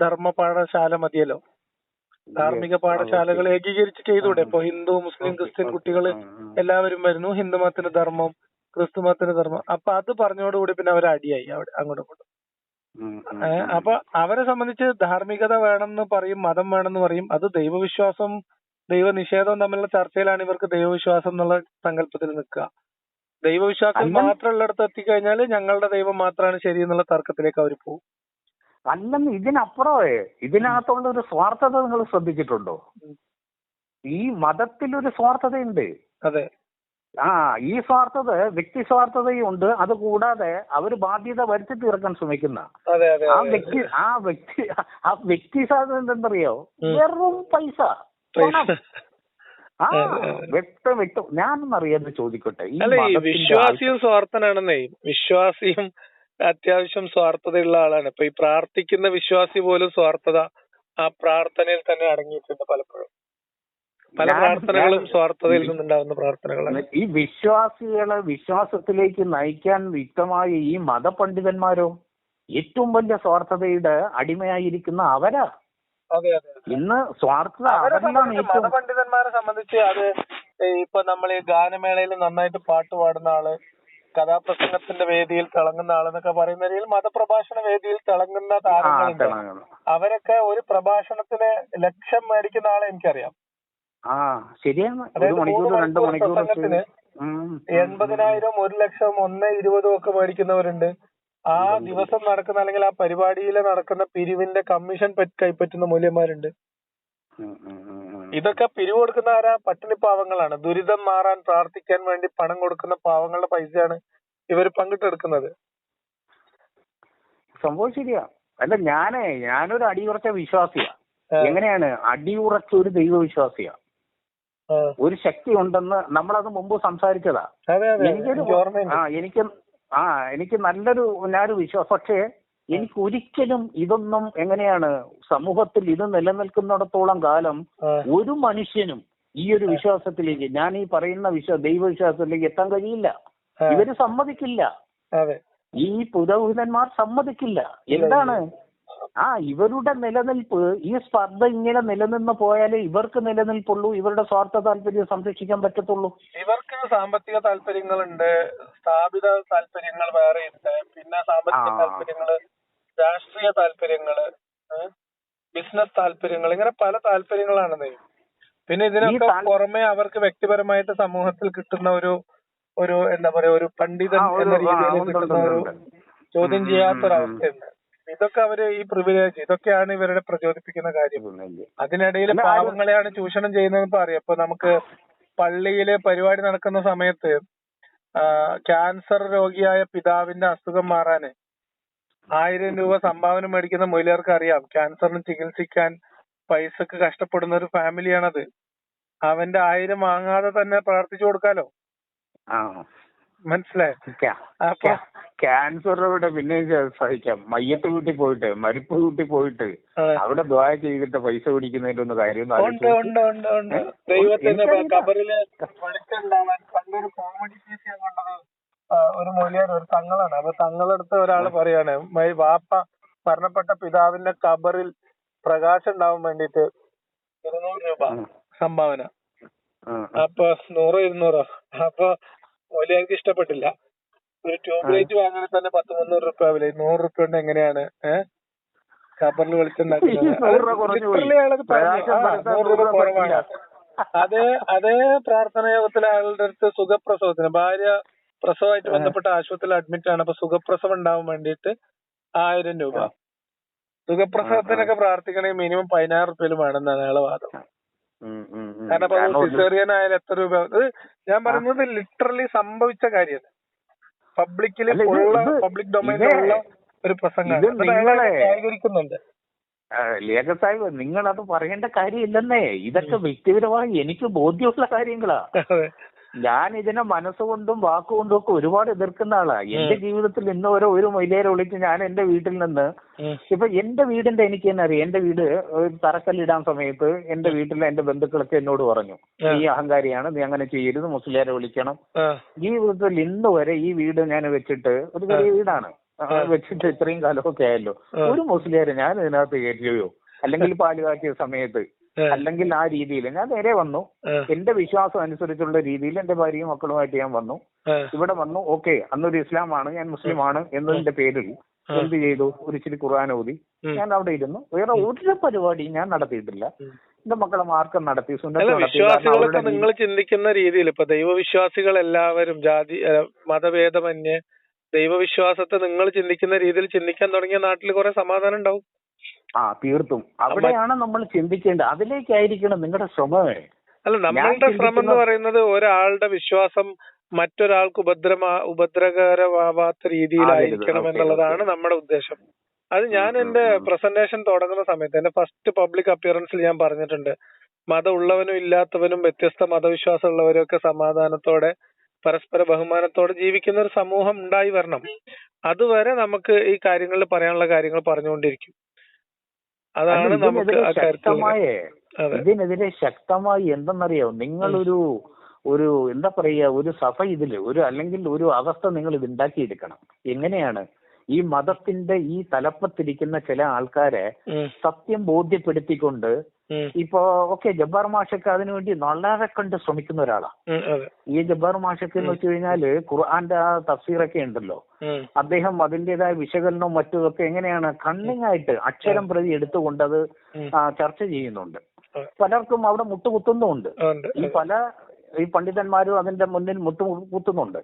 ധർമ്മ പാഠശാല മതിയല്ലോ? ധാർമ്മിക പാഠശാലകൾ ഏകീകരിച്ച് ചെയ്തൂടെ? ഇപ്പൊ ഹിന്ദു മുസ്ലിം ക്രിസ്ത്യൻ കുട്ടികൾ എല്ലാവരും വരുന്നു. ഹിന്ദു മതത്തിന്റെ ധർമ്മം ക്രിസ്തു മതത്തിന്റെ ധർമ്മം. അപ്പൊ അത് പറഞ്ഞോടുകൂടി പിന്നെ അവർ അടിയായി അവിടെ അങ്ങോട്ടും ഇങ്ങോട്ടും. ഏഹ് അപ്പൊ അവരെ സംബന്ധിച്ച് ധാർമ്മികത വേണമെന്ന് പറയും മതം വേണമെന്ന് പറയും. അത് ദൈവവിശ്വാസം ദൈവനിഷേധവും തമ്മിലുള്ള ചർച്ചയിലാണ് ഇവർക്ക് ദൈവവിശ്വാസം എന്നുള്ള സങ്കല്പത്തിൽ നിൽക്കുക. ദൈവവിശ്വാസം മാത്രമുള്ളിടത്ത് എത്തിക്കഴിഞ്ഞാൽ ഞങ്ങളുടെ ദൈവം മാത്രമാണ് ശരി എന്നുള്ള തർക്കത്തിലേക്ക് അവർ പോകും. അല്ലെന്ന് ഇതിനപ്പുറമേ ഇതിനകത്തുള്ള ഒരു സ്വാർത്ഥത നിങ്ങൾ ശ്രദ്ധിച്ചിട്ടുണ്ടോ? ഈ ഈ മതത്തിലൊരു സ്വാർത്ഥതയുണ്ട്. അതെ. ആ ഈ സ്വാർത്ഥത വ്യക്തി സ്വാർത്ഥതയും ഉണ്ട്. അതുകൂടാതെ അവർ ബാധ്യത വരുത്തി തീർക്കാൻ ശ്രമിക്കുന്ന. ആ. വ്യക്തി ആ വ്യക്തി ആ വ്യക്തി സ്വാർത്ഥത എന്തെന്നറിയോ. വെറും പൈസ. ആ വെട്ടം വെട്ടം വ്യക്തം വ്യക്തം. ഞാനൊന്നറിയാതെ ചോദിക്കട്ടെ വിശ്വാസിയും സ്വാർത്ഥനാണെന്നേ വിശ്വാസിയും അത്യാവശ്യം സ്വാർത്ഥതയുള്ള ആളാണ്. ഇപ്പൊ ഈ പ്രാർത്ഥിക്കുന്ന വിശ്വാസി പോലും സ്വാർത്ഥത ആ പ്രാർത്ഥനയിൽ തന്നെ അടങ്ങിയിട്ടുണ്ട് പലപ്പോഴും. പല പ്രാർത്ഥനകളും സ്വാർത്ഥതയിൽ നിന്നുണ്ടാകുന്ന പ്രാർത്ഥനകളാണ്. ഈ വിശ്വാസികളെ വിശ്വാസത്തിലേക്ക് നയിക്കാൻ വ്യക്തമായ ഈ മതപണ്ഡിതന്മാരോ ഏറ്റവും വലിയ സ്വാർത്ഥതയുടെ അടിമയായിരിക്കുന്ന അവരാ. ഇന്ന് സ്വാർത്ഥത മതപണ്ഡിതന്മാരെ സംബന്ധിച്ച് അത് ഇപ്പൊ നമ്മൾ ഈ ഗാനമേളയിൽ നന്നായിട്ട് പാട്ട് പാടുന്ന ആൾ കഥാപ്രസംഗത്തിന്റെ വേദിയിൽ തിളങ്ങുന്ന ആളെന്നൊക്കെ പറയുന്ന രീതിയിൽ മതപ്രഭാഷണ വേദിയിൽ തിളങ്ങുന്ന താരങ്ങളുണ്ട്. അവരൊക്കെ ഒരു പ്രഭാഷണത്തിന് ലക്ഷം മേടിക്കുന്ന ആളെ എനിക്കറിയാം. ശരിയാണ്. പ്രസംഗത്തിന് എൺപതിനായിരം ഒരു ലക്ഷം ഒന്ന് ഇരുപതും ഒക്കെ മേടിക്കുന്നവരുണ്ട്. ആ ദിവസം നടക്കുന്ന അല്ലെങ്കിൽ ആ പരിപാടിയിൽ നടക്കുന്ന പിരിവിന്റെ കമ്മീഷൻ പറ്റ് കൈപ്പറ്റുന്ന മൂല്യന്മാരുണ്ട്. ഇതൊക്കെ പിരിവ് കൊടുക്കുന്ന ആരാ? പട്ടിണി പാവങ്ങളാണ്. ദുരിതം മാറാൻ പ്രാർത്ഥിക്കാൻ വേണ്ടി പണം കൊടുക്കുന്ന പാവങ്ങളുടെ പൈസയാണ് ഇവർ പങ്കിട്ടെടുക്കുന്നത്. സംഭവം ശരിയാ. അല്ല ഞാനേ ഞാനൊരു അടിയുറച്ച വിശ്വാസിയാ. എങ്ങനെയാണ്? അടിയുറച്ച ഒരു ദൈവവിശ്വാസിയാ. ഒരു ശക്തി ഉണ്ടെന്ന് നമ്മളത് മുമ്പ് സംസാരിച്ചതാ. എനിക്കൊരു ആ എനിക്ക് ആ എനിക്ക് നല്ലൊരു ഞാനൊരു വിശ്വാസം പക്ഷേ എനിക്ക് ഒരിക്കലും ഇതൊന്നും എങ്ങനെയാണ് സമൂഹത്തിൽ ഇത് നിലനിൽക്കുന്നിടത്തോളം കാലം ഒരു മനുഷ്യനും ഈ ഒരു വിശ്വാസത്തിലേക്ക് ഞാൻ ഈ പറയുന്ന വിശ്വാസ ദൈവവിശ്വാസത്തിലേക്ക് എത്താൻ കഴിയില്ല. ഇവർ സമ്മതിക്കില്ല. അതെ. ഈ പുരോഹിതന്മാർ സമ്മതിക്കില്ല. എന്താണ്? ആ ഇവരുടെ നിലനിൽപ്പ് ഈ സ്പർദ്ധ ഇങ്ങനെ നിലനിന്ന് പോയാലേ ഇവർക്ക് നിലനിൽപ്പുള്ളൂ ഇവരുടെ സ്വാർത്ഥ താല്പര്യം സംരക്ഷിക്കാൻ പറ്റത്തുള്ളൂ. ഇവർക്ക് സാമ്പത്തിക താല്പര്യങ്ങളുണ്ട് സ്ഥാപിത താല്പര്യങ്ങൾ വേറെ ഉണ്ട് പിന്നെ സാമ്പത്തിക ആ. രാഷ്ട്രീയ താല്പര്യങ്ങൾ ബിസിനസ് താല്പര്യങ്ങൾ ഇങ്ങനെ പല താല്പര്യങ്ങളാണെന്നേ പിന്നെ ഇതിനൊക്കെ പുറമെ അവർക്ക് വ്യക്തിപരമായിട്ട് സമൂഹത്തിൽ കിട്ടുന്ന ഒരു ഒരു എന്താ പറയാ ഒരു പണ്ഡിതൻ എന്ന രീതിയിൽ കിട്ടുന്ന ഒരു ചോദ്യം ചെയ്യാത്തൊരവസ്ഥയുണ്ട് ഇതൊക്കെ അവർ ഈ പ്രിവിലേജ് ഇതൊക്കെയാണ് ഇവരുടെ പ്രചോദിപ്പിക്കുന്ന കാര്യം. അതിനിടയിൽ പാവങ്ങളെയാണ് ചൂഷണം ചെയ്യുന്നതെന്ന് പറയാം ഇപ്പൊ നമുക്ക് പള്ളിയിൽ പരിപാടി നടക്കുന്ന സമയത്ത് ക്യാൻസർ രോഗിയായ പിതാവിന്റെ അസുഖം മാറാന് ആയിരം രൂപ സംഭാവന മേടിക്കുന്ന മൊയിലാർക്ക് അറിയാം ക്യാൻസറിന് ചികിത്സിക്കാൻ പൈസക്ക് കഷ്ടപ്പെടുന്ന ഒരു ഫാമിലിയാണത് അവന്റെ ആയിരം വാങ്ങാതെ തന്നെ പ്രാർത്ഥിച്ചു കൊടുക്കാലോ? ആ. മനസ്സിലായോ? ക്യാൻസറോടെ പിന്നെ സഹിക്കാം. മയ്യത്ത് വീട്ടിൽ പോയിട്ട് മരിപ്പ് വീട്ടിൽ പോയിട്ട് അവിടെ ദ്വാ ചെയ്തിട്ട് പൈസ പിടിക്കുന്നതിന്റെ ഒന്ന് കാര്യം ഒന്ന് ഉണ്ട് ആലോചിച്ച് ഉണ്ട് ഉണ്ട് ഉണ്ട്. ദൈവത്തിന്റെ. കബറിൽ വെളിച്ചുണ്ടാവാൻ പണ്ടൊരു കോമഡി പീസ് ഞാൻ കണ്ടത്. ഒരു മൊഴിയാർ ഒരു തങ്ങളാണ്. അപ്പൊ തങ്ങളടുത്ത് ഒരാൾ പറയാണ് മൈ വാപ്പ മരണപ്പെട്ട പിതാവിന്റെ കബറിൽ പ്രകാശം ഉണ്ടാവാൻ വേണ്ടിട്ട് ഇരുന്നൂറ് രൂപ സംഭാവന. അപ്പൊ നൂറോ ഇരുന്നൂറോ? അപ്പൊ മൊലിയാർക്ക് ഇഷ്ടപ്പെട്ടില്ല. ഒരു ട്യൂബ് ലൈറ്റ് വാങ്ങാൻ തന്നെ പത്ത് മുന്നൂറ് രൂപ വില. നൂറ് റുപ്യ കൊണ്ട് എങ്ങനെയാണ് ഏഹ് കബറിൽ വെളിച്ചുണ്ടാക്കുന്നത്. അതേ അതേ പ്രാർത്ഥന യോഗത്തിലെ ആളുടെ അടുത്ത് സുഖപ്രസവത്തിന്. ഭാര്യ പ്രസവമായിട്ട് ബന്ധപ്പെട്ട ആശുപത്രിയിൽ അഡ്മിറ്റ് ആണ്. അപ്പൊ സുഖപ്രസവം ഉണ്ടാവാൻ വേണ്ടിയിട്ട് ആയിരം രൂപ. സുഖപ്രസവത്തിനൊക്കെ പ്രാർത്ഥിക്കണമെങ്കിൽ മിനിമം പതിനായിരം റുപ്യയിലും വേണമെന്നാണ് അയാളെ വാദം. കാരണം അപ്പൊ സിസേറിയൻ ആയാലും എത്ര രൂപ? അത് ഞാൻ പറയുന്നത് ലിറ്ററലി സംഭവിച്ച കാര്യം പബ്ലിക്കിൽ ഉള്ള പബ്ലിക് ഡൊമൈനിലുള്ള ഒരു പ്രസംഗമാണ്. ലേഖ സാഹിബ് നിങ്ങൾ അത് പറയേണ്ട കാര്യമില്ലെന്നേ. ഇതൊക്കെ വ്യക്തിപരമായി എനിക്ക് ബോധ്യമുള്ള കാര്യങ്ങളാ. ഞാൻ ഇതിനെ മനസ്സുകൊണ്ടും വാക്കുകൊണ്ടും ഒക്കെ ഒരുപാട് എതിർക്കുന്ന ആളാ. എന്റെ ജീവിതത്തിൽ ഇന്ന് ഓരോ ഒരു മൊയിലേരെ വിളിച്ച് ഞാൻ എന്റെ വീട്ടിൽ നിന്ന്. ഇപ്പൊ എന്റെ വീടിന്റെ എനിക്ക് തന്നെ അറിയാം. എന്റെ വീട് തറക്കല്ലിടാൻ സമയത്ത് എന്റെ വീട്ടിലെ എന്റെ ബന്ധുക്കളൊക്കെ എന്നോട് പറഞ്ഞു. നീ അഹങ്കാരിയാണ് നീ അങ്ങനെ ചെയ്യരുത് മുസ്ലിയാരെ വിളിക്കണം. ഈ ജീവിതത്തിൽ ഇന്ന് വരെ ഈ വീട് ഞാൻ വെച്ചിട്ട് ഒരു ചെറിയ വീടാണ്. വെച്ചിട്ട് ഇത്രയും കാലമൊക്കെ ആയല്ലോ. ഒരു മുസ്ലിയാരെ ഞാൻ ഇതിനകത്ത് കയറ്റുകയോ അല്ലെങ്കിൽ പാൽ കാച്ചിയ സമയത്ത് അല്ലെങ്കിൽ ആ രീതിയിൽ. ഞാൻ നേരെ വന്നു. എന്റെ വിശ്വാസം അനുസരിച്ചുള്ള രീതിയിൽ എന്റെ ഭാര്യയും മക്കളുമായിട്ട് ഞാൻ വന്നു. ഇവിടെ വന്നു ഓക്കെ അന്നൊരു ഇസ്ലാമാണ് ഞാൻ മുസ്ലിമാണ് എന്നതിന്റെ പേരിൽ എന്ത് ചെയ്തു? ഒരു ഇച്ചിരി ഖുർആൻ ഓതി. ഞാൻ അവിടെ ഇരുന്നു. വേറെ ഒരു പരിപാടി ഞാൻ നടത്തിയിട്ടില്ല. എന്റെ മക്കളെ മാർക്കം നടത്തി വിശ്വാസികളൊക്കെ നിങ്ങൾ ചിന്തിക്കുന്ന രീതിയിൽ ഇപ്പൊ ദൈവവിശ്വാസികൾ എല്ലാവരും ജാതി മതഭേദമന്യേ ദൈവവിശ്വാസത്തെ നിങ്ങൾ ചിന്തിക്കുന്ന രീതിയിൽ ചിന്തിക്കാൻ തുടങ്ങിയ നാട്ടിൽ കുറെ സമാധാനം ഉണ്ടാവും. ആ തീർത്തും. അവിടെയാണ് നമ്മൾ ചിന്തിക്കേണ്ടത്. അതിലേക്കായിരിക്കണം നിങ്ങളുടെ ശ്രമമേ അല്ല നമ്മളുടെ ശ്രമം എന്ന് പറയുന്നത് ഒരാളുടെ വിശ്വാസം മറ്റൊരാൾക്ക് ഉപദ്രമാ ഉപദ്രവകരമാവാത്ത രീതിയിലായിരിക്കണം എന്നുള്ളതാണ് നമ്മുടെ ഉദ്ദേശം. അത് ഞാൻ എന്റെ. പ്രസന്റേഷൻ തുടങ്ങുന്ന സമയത്ത് എന്റെ ഫസ്റ്റ് പബ്ലിക് അപ്പിയറൻസിൽ ഞാൻ പറഞ്ഞിട്ടുണ്ട് മതം ഉള്ളവനും ഇല്ലാത്തവനും വ്യത്യസ്ത മതവിശ്വാസമുള്ളവരും ഒക്കെ സമാധാനത്തോടെ പരസ്പര ബഹുമാനത്തോടെ ജീവിക്കുന്ന ഒരു സമൂഹം ഉണ്ടായി വരണം. അതുവരെ നമുക്ക് ഈ കാര്യങ്ങളിൽ പറയാനുള്ള കാര്യങ്ങൾ പറഞ്ഞുകൊണ്ടിരിക്കും. അതാണ് നമുക്ക് ഇതിനെതിരെ ശക്തമായ ഇതിനെതിരെ ശക്തമായി എന്തെന്നറിയോ? നിങ്ങളൊരു ഒരു എന്താ പറയാ ഒരു സഭ ഇതിൽ ഒരു അല്ലെങ്കിൽ ഒരു അവസ്ഥ നിങ്ങൾ ഇത് ഉണ്ടാക്കിയെടുക്കണം. എങ്ങനെയാണ്? ഈ മതത്തിന്റെ ഈ തലപ്പത്തിരിക്കുന്ന ചില ആൾക്കാരെ സത്യം ബോധ്യപ്പെടുത്തിക്കൊണ്ട് ഇപ്പോ ഓക്കെ ജബ്ബാർ മാഷൊക്കെ അതിനുവേണ്ടി വളരെ കണ്ട് ശ്രമിക്കുന്ന ഒരാളാണ് ഈ ജബ്ബാർ മാഷൊക്കെ എന്ന് വെച്ച് കഴിഞ്ഞാൽ ഖുർആന്റെ ആ തഫ്സീറൊക്കെ ഉണ്ടല്ലോ. അദ്ദേഹം അതിന്റേതായ വിശകലനവും മറ്റും ഒക്കെ എങ്ങനെയാണ് കണ്ണിങ് ആയിട്ട് അക്ഷരം പ്രതി എടുത്തുകൊണ്ട് അത് ചർച്ച ചെയ്യുന്നുണ്ട്. പലർക്കും അവിടെ മുട്ടുകുത്തുന്നുമുണ്ട്. ഈ പല ഈ പണ്ഡിതന്മാരും അതിന്റെ മുന്നിൽ മുത്തു കുത്തുന്നുണ്ട്.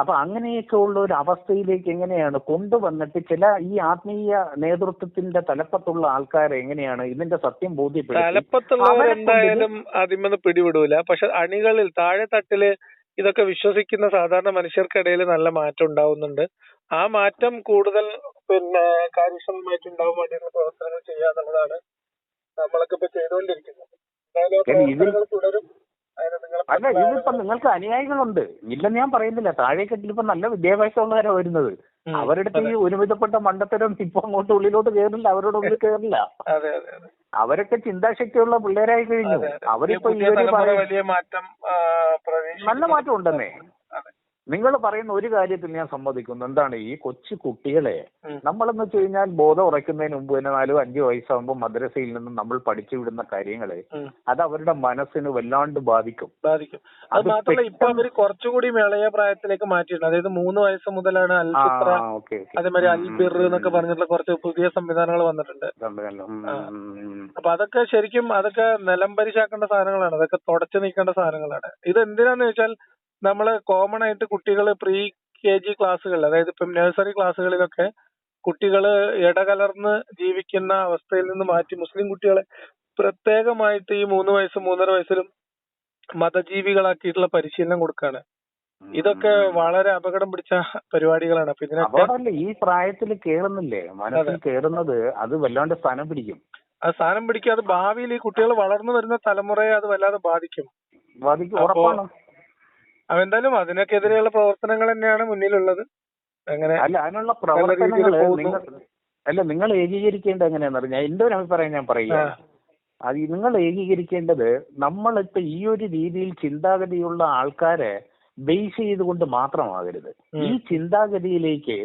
അപ്പൊ അങ്ങനെയൊക്കെ ഉള്ള ഒരു അവസ്ഥയിലേക്ക് എങ്ങനെയാണ് കൊണ്ടുവന്നിട്ട് ചില ഈ ആത്മീയ നേതൃത്വത്തിന്റെ തലപ്പത്തുള്ള ആൾക്കാരെ എങ്ങനെയാണ് ഇതിന്റെ സത്യം ബോധ്യപ്പെടുത്തി തലപ്പത്തുള്ളവർ അവരെ കൊണ്ട് എന്തായാലും അതിമെന്ന് പിടിവിടൂല. പക്ഷെ അണികളിൽ താഴെ തട്ടിൽ ഇതൊക്കെ വിശ്വസിക്കുന്ന സാധാരണ മനുഷ്യർക്കിടയിൽ നല്ല മാറ്റം ഉണ്ടാവുന്നുണ്ട്. ആ മാറ്റം കൂടുതൽ പിന്നെ കാര്യക്ഷമമായിട്ട് ഉണ്ടാവാൻ വേണ്ടിയുള്ള പ്രവർത്തനങ്ങൾ ചെയ്യാന്നുള്ളതാണ് നമ്മളൊക്കെ ഇപ്പൊ ചെയ്തുകൊണ്ടിരിക്കുന്നത്. എന്തായാലും തുടരും. അല്ല ഇതിപ്പോ നിങ്ങൾക്ക് അനുയായികളുണ്ട്. ഇല്ലെന്ന് ഞാൻ പറയുന്നില്ല. താഴേക്കെട്ടിൽ ഇപ്പൊ നല്ല വിദ്യാഭ്യാസമുള്ളവരാ വരുന്നത്. അവരുടെ ഈ ഒരുവിധപ്പെട്ട മണ്ടത്തരം ഇപ്പൊ അങ്ങോട്ട് ഉള്ളിലോട്ട് കയറില്ല അവരോട് ഉള്ളിൽ [laughs] കയറില്ല അവരൊക്കെ ചിന്താശക്തിയുള്ള പിള്ളേരായി കഴിഞ്ഞു. അവരിപ്പോ ഈ ഒരു നല്ല മാറ്റം ഉണ്ടെന്നേ. നിങ്ങൾ പറയുന്ന ഒരു കാര്യത്തിൽ ഞാൻ സമ്മതിക്കുന്നു. എന്താണ്? ഈ കൊച്ചു കുട്ടികളെ. നമ്മളെന്ന് വെച്ച് കഴിഞ്ഞാൽ ബോധം ഉറയ്ക്കുന്നതിന് മുമ്പ് തന്നെ നാലോ അഞ്ചോ വയസ്സാകുമ്പോൾ മദ്രസയിൽ നിന്ന് നമ്മൾ പഠിച്ചു വിടുന്ന കാര്യങ്ങളെ അത് അവരുടെ മനസ്സിന് വല്ലാണ്ട് ബാധിക്കും. ബാധിക്കും. അത് മാത്രമല്ല ഇപ്പൊ അവർ കുറച്ചുകൂടി ഇളയ പ്രായത്തിലേക്ക് മാറ്റിയിട്ടുണ്ട്. അതായത് മൂന്ന് വയസ്സ് മുതലാണ് അൽഫിത്ര അതേമാതിരി അൽബിർ എന്നൊക്കെ പറഞ്ഞിട്ടുള്ള കുറച്ച് പുതിയ സംവിധാനങ്ങൾ വന്നിട്ടുണ്ട്. അപ്പൊ അതൊക്കെ ശരിക്കും അതൊക്കെ നിലംപരിശാക്കേണ്ട സാധനങ്ങളാണ്. അതൊക്കെ തുടച്ചു നീക്കേണ്ട സാധനങ്ങളാണ്. ഇത് എന്തിനാന്ന് വെച്ചാൽ നമ്മൾ കോമൺ ആയിട്ട് കുട്ടികൾ പ്രീ കെ ജി ക്ലാസ്സുകളിൽ അതായത് ഇപ്പം നഴ്സറി ക്ലാസ്സുകളിലൊക്കെ കുട്ടികൾ ഇടകലർന്ന് ജീവിക്കുന്ന അവസ്ഥയിൽ നിന്ന് മാറ്റി മുസ്ലിം കുട്ടികളെ പ്രത്യേകമായിട്ട് ഈ മൂന്ന് വയസ്സും മൂന്നര വയസ്സിലും മതജീവികളാക്കിയിട്ടുള്ള പരിശീലനം കൊടുക്കാണ്. ഇതൊക്കെ വളരെ അപകടം പിടിച്ച പരിപാടികളാണ്. അപ്പൊ ഇതിനൊക്കെ ഈ പ്രായത്തിൽ കേറുന്നില്ലേ? മനസ്സിൽ കേറുന്നത് അത് വല്ലാണ്ട് സ്ഥാനം പിടിക്കും. ആ സ്ഥാനം പിടിക്കും. അത് ഭാവിയിൽ ഈ കുട്ടികൾ വളർന്നു വരുന്ന തലമുറയെ അത് വല്ലാതെ ബാധിക്കും. ബാധിക്കും. ഉറപ്പാണ്. അപ്പൊ എന്തായാലും അതിനൊക്കെതിരെയുള്ള പ്രവർത്തനങ്ങൾ തന്നെയാണ് മുന്നിലുള്ളത്. അങ്ങനെ അല്ല അതിനുള്ള പ്രവർത്തനങ്ങൾ നിങ്ങൾ അല്ല നിങ്ങൾ ഏകീകരിക്കേണ്ടത് എങ്ങനെയാണെന്ന് പറഞ്ഞാൽ എന്റെ ഒരു അഭിപ്രായം ഞാൻ പറയുക. അത് നിങ്ങൾ ഏകീകരിക്കേണ്ടത് നമ്മളിപ്പോ ഈ ഒരു രീതിയിൽ ചിന്താഗതിയുള്ള ആൾക്കാരെ ബേസ് ചെയ്തുകൊണ്ട് മാത്രമാകരുത്. ഈ ചിന്താഗതിയിലേക്ക്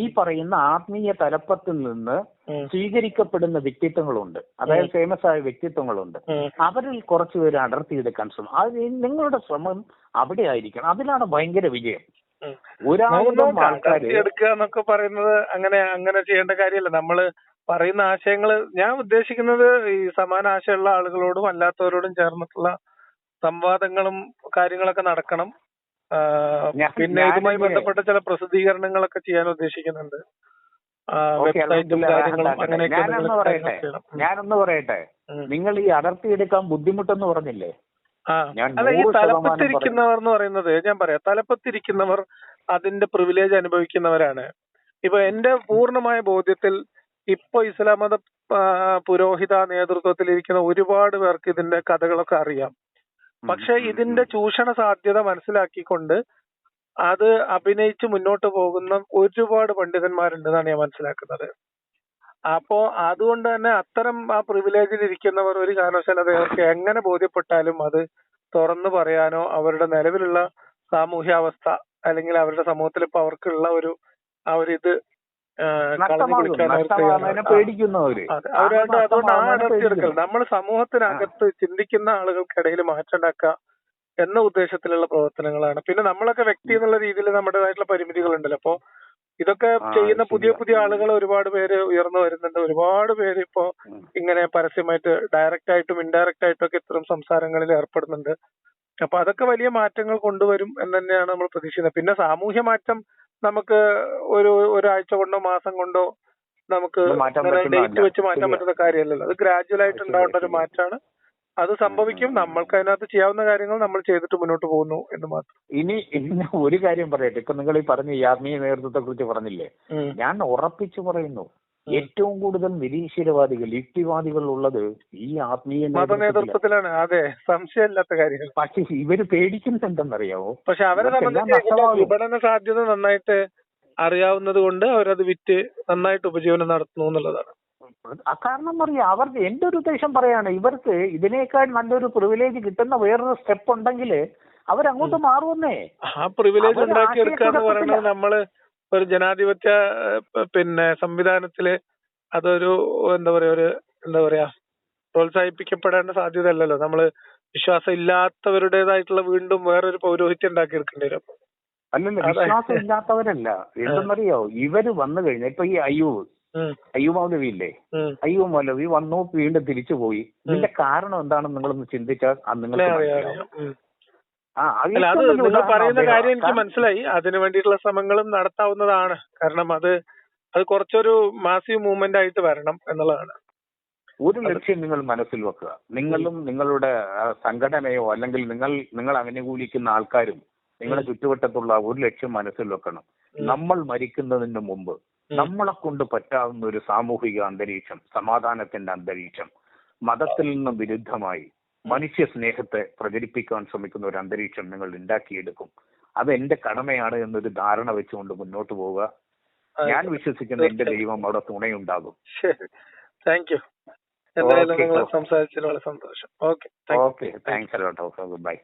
ഈ പറയുന്ന ആത്മീയ തലപ്പത്തിൽ നിന്ന് സ്വീകരിക്കപ്പെടുന്ന വ്യക്തിത്വങ്ങളുണ്ട്. അതായത് ഫേമസ് ആയ വ്യക്തിത്വങ്ങളുണ്ട്. അവരിൽ അവരിൽ കുറച്ചുപേര് അടർത്തിയെടുക്കാൻ ശ്രമം. അത് നിങ്ങളുടെ ശ്രമം അവിടെ ആയിരിക്കണം. അതിലാണ് ഭയങ്കര വിജയം. എടുക്കുക എന്നൊക്കെ പറയുന്നത് അങ്ങനെ അങ്ങനെ ചെയ്യേണ്ട കാര്യമല്ല. നമ്മൾ പറയുന്ന ആശയങ്ങൾ ഞാൻ ഉദ്ദേശിക്കുന്നത് ഈ സമാന ആശയമുള്ള ആളുകളോടും അല്ലാത്തവരോടും ചേർന്നിട്ടുള്ള സംവാദങ്ങളും കാര്യങ്ങളൊക്കെ നടക്കണം. പിന്നെ ഇതുമായി ബന്ധപ്പെട്ട ചില പ്രസിദ്ധീകരണങ്ങളൊക്കെ ചെയ്യാൻ ഉദ്ദേശിക്കുന്നുണ്ട്. ഞാനൊന്ന് പറയട്ടെ. ഞാനൊന്ന് പറയട്ടെ? നിങ്ങൾ ഈ അടർത്തി എടുക്കാൻ ബുദ്ധിമുട്ടെന്ന് പറഞ്ഞില്ലേ? അല്ല ഈ തലപ്പത്തിരിക്കുന്നവർ എന്ന് പറയുന്നത് ഞാൻ പറയാം. തലപ്പത്തിരിക്കുന്നവർ അതിന്റെ പ്രിവിലേജ് അനുഭവിക്കുന്നവരാണ്. ഇപ്പൊ എന്റെ പൂർണമായ ബോധ്യത്തിൽ ഇപ്പൊ ഇസ്ലാം മത പുരോഹിത നേതൃത്വത്തിൽ ഇരിക്കുന്ന ഒരുപാട് പേർക്ക് ഇതിന്റെ കഥകളൊക്കെ അറിയാം. പക്ഷെ ഇതിന്റെ ചൂഷണ സാധ്യത മനസ്സിലാക്കിക്കൊണ്ട് അത് അഭിനയിച്ച് മുന്നോട്ട് പോകുന്ന ഒരുപാട് പണ്ഡിതന്മാരുണ്ടെന്നാണ് ഞാൻ മനസ്സിലാക്കുന്നത്. അപ്പോ അതുകൊണ്ട് തന്നെ അത്തരം ആ പ്രിവിലേജിൽ ഇരിക്കുന്നവർ ഒരു കാരണവശാലും അത് അവർക്ക് എങ്ങനെ ബോധ്യപ്പെട്ടാലും അത് തുറന്നു പറയാനോ അവരുടെ നിലവിലുള്ള സാമൂഹ്യാവസ്ഥ അല്ലെങ്കിൽ അവരുടെ സമൂഹത്തിൽ ഇപ്പൊ അവർക്കുള്ള ഒരു ആ ഒരു ഇത് അതുകൊണ്ട് ആ അടർത്തി എടുക്കൽ നമ്മൾ സമൂഹത്തിനകത്ത് ചിന്തിക്കുന്ന ആളുകൾക്കിടയിൽ മാറ്റം ഉണ്ടാക്കുക എന്ന ഉദ്ദേശത്തിലുള്ള പ്രവർത്തനങ്ങളാണ്. പിന്നെ നമ്മളൊക്കെ വ്യക്തി എന്നുള്ള രീതിയിൽ നമ്മുടേതായിട്ടുള്ള പരിമിതികൾ ഉണ്ടല്ലോ അപ്പോ ഇതൊക്കെ ചെയ്യുന്ന പുതിയ പുതിയ ആളുകൾ ഒരുപാട് പേര് ഉയർന്നു വരുന്നുണ്ട്. ഒരുപാട് പേര് ഇപ്പോ ഇങ്ങനെ പരസ്യമായിട്ട് ഡയറക്റ്റ് ആയിട്ടും ഇൻഡയറക്റ്റ് ആയിട്ടും ഒക്കെ ഇത്തരം സംസാരങ്ങളിൽ ഏർപ്പെടുന്നുണ്ട്. അപ്പൊ അതൊക്കെ വലിയ മാറ്റങ്ങൾ കൊണ്ടുവരും എന്ന് തന്നെയാണ് നമ്മൾ പ്രതീക്ഷിക്കുന്നത്. പിന്നെ സാമൂഹ്യ മാറ്റം നമുക്ക് ഒരു ഒരാഴ്ച കൊണ്ടോ മാസം കൊണ്ടോ നമുക്ക് ഡേറ്റ് വെച്ച് മാറ്റാൻ. പറ്റുന്ന കാര്യമല്ലല്ലോ. അത് ഗ്രാജുവൽ ആയിട്ട് ഉണ്ടാവേണ്ട ഒരു. മാറ്റമാണ് അത് സംഭവിക്കും. നമ്മൾക്ക് അതിനകത്ത് ചെയ്യാവുന്ന കാര്യങ്ങൾ നമ്മൾ ചെയ്തിട്ട് മുന്നോട്ട് പോകുന്നു എന്ന് മാത്രം. ഇനി ഇനി ഒരു കാര്യം പറയട്ടെ. ഇപ്പൊ നിങ്ങൾ ഈ പറഞ്ഞ ഈ ആത്മീയ നേതൃത്വത്തെ കുറിച്ച് പറഞ്ഞില്ലേ ഞാൻ ഉറപ്പിച്ചു പറയുന്നു. ഏറ്റവും കൂടുതൽ നിരീശ്വരവാദികൾ യുക്തിവാദികൾ ഉള്ളത് ഈ ആത്മീയ നേതൃത്വത്തിലാണ്. അതെ സംശയമില്ലാത്ത കാര്യങ്ങൾ. പക്ഷെ ഇവർ പേടിക്കുന്നുണ്ടെന്നറിയാവോ? പക്ഷെ അവരെ സംബന്ധിച്ച്. വിപണന സാധ്യത നന്നായിട്ട് അറിയാവുന്നത് കൊണ്ട് അവരത് വിറ്റ് നന്നായിട്ട് ഉപജീവനം നടത്തുന്നു എന്നുള്ളതാണ്. അക്കാരണം പറയാം അവർക്ക് എന്റെ ഒരു ഉദ്ദേശം പറയാണ് ഇവർക്ക് ഇതിനേക്കാൾ നല്ലൊരു പ്രിവിലേജ് കിട്ടുന്ന വേറൊരു സ്റ്റെപ്പ് ഉണ്ടെങ്കിൽ അവരങ്ങോട്ട് മാറുമെന്നേ. ആ പ്രിവിലേജ് പറയുന്നത് നമ്മൾ ഒരു ജനാധിപത്യ പിന്നെ സംവിധാനത്തിൽ അതൊരു എന്താ പറയാ ഒരു എന്താ പറയാ പ്രോത്സാഹിപ്പിക്കപ്പെടേണ്ട സാധ്യത അല്ലല്ലോ നമ്മൾ വിശ്വാസം ഇല്ലാത്തവരുടേതായിട്ടുള്ള വീണ്ടും വേറൊരു പൗരോഹിത്യം ഉണ്ടാക്കിയെടുക്കേണ്ടി വരും. അല്ലല്ല വിശ്വാസം ഇല്ലാത്തവരല്ല എന്തെന്നറിയോ ഇവർ വന്നു കഴിഞ്ഞാൽ ഇപ്പൊ ഈ അയ്യൂബ് ഉം, അയ്യൂബ് മൗലവി ഇല്ലേ. അയ്യൂബ് മൗലവി വന്നു വീണ്ടും തിരിച്ചു പോയി. ഇതിന്റെ കാരണം എന്താണെന്ന് നിങ്ങളൊന്ന് ചിന്തിച്ചാൽ നിങ്ങൾക്ക് അല്ല അത് നിങ്ങൾ പറയുന്ന കാര്യം എനിക്ക് മനസ്സിലായി. അതിനു വേണ്ടിയിട്ടുള്ള ശ്രമങ്ങളും നടത്താവുന്നതാണ്. കാരണം അത് അത് കുറച്ചൊരു മാസീവ് മൂവ്മെന്റ് ആയിട്ട് വരണം എന്നുള്ളതാണ്. ഒരു ലക്ഷ്യം നിങ്ങൾ മനസ്സിൽ വെക്കുക. നിങ്ങളും നിങ്ങളുടെ സംഘടനയോ അല്ലെങ്കിൽ നിങ്ങൾ നിങ്ങൾ അനുകൂലിക്കുന്ന ആൾക്കാരും നിങ്ങളുടെ ചുറ്റുവട്ടത്തുള്ള ഒരു ലക്ഷ്യം മനസ്സിൽ വെക്കണം. നമ്മൾ മരിക്കുന്നതിന് മുമ്പ്. നമ്മളെ കൊണ്ട് പറ്റാവുന്ന ഒരു സാമൂഹിക അന്തരീക്ഷം സമാധാനത്തിന്റെ അന്തരീക്ഷം മതത്തിൽ നിന്നും വിരുദ്ധമായി മനുഷ്യ സ്നേഹത്തെ പ്രചരിപ്പിക്കാൻ ശ്രമിക്കുന്ന ഒരു അന്തരീക്ഷം നിങ്ങൾ ഉണ്ടാക്കിയെടുക്കും. അത് എന്റെ കടമയാണ് എന്നൊരു ധാരണ വെച്ചുകൊണ്ട് മുന്നോട്ട് പോവുക. ഞാൻ വിശ്വസിക്കുന്ന എന്റെ ദൈവം അവിടെ തുണയുണ്ടാകും. ശരി. താങ്ക് യു എന്തായാലും നിങ്ങൾ സംസാരിച്ചതിൽ വളരെ സന്തോഷം. Okay okay thanks a lot okay bye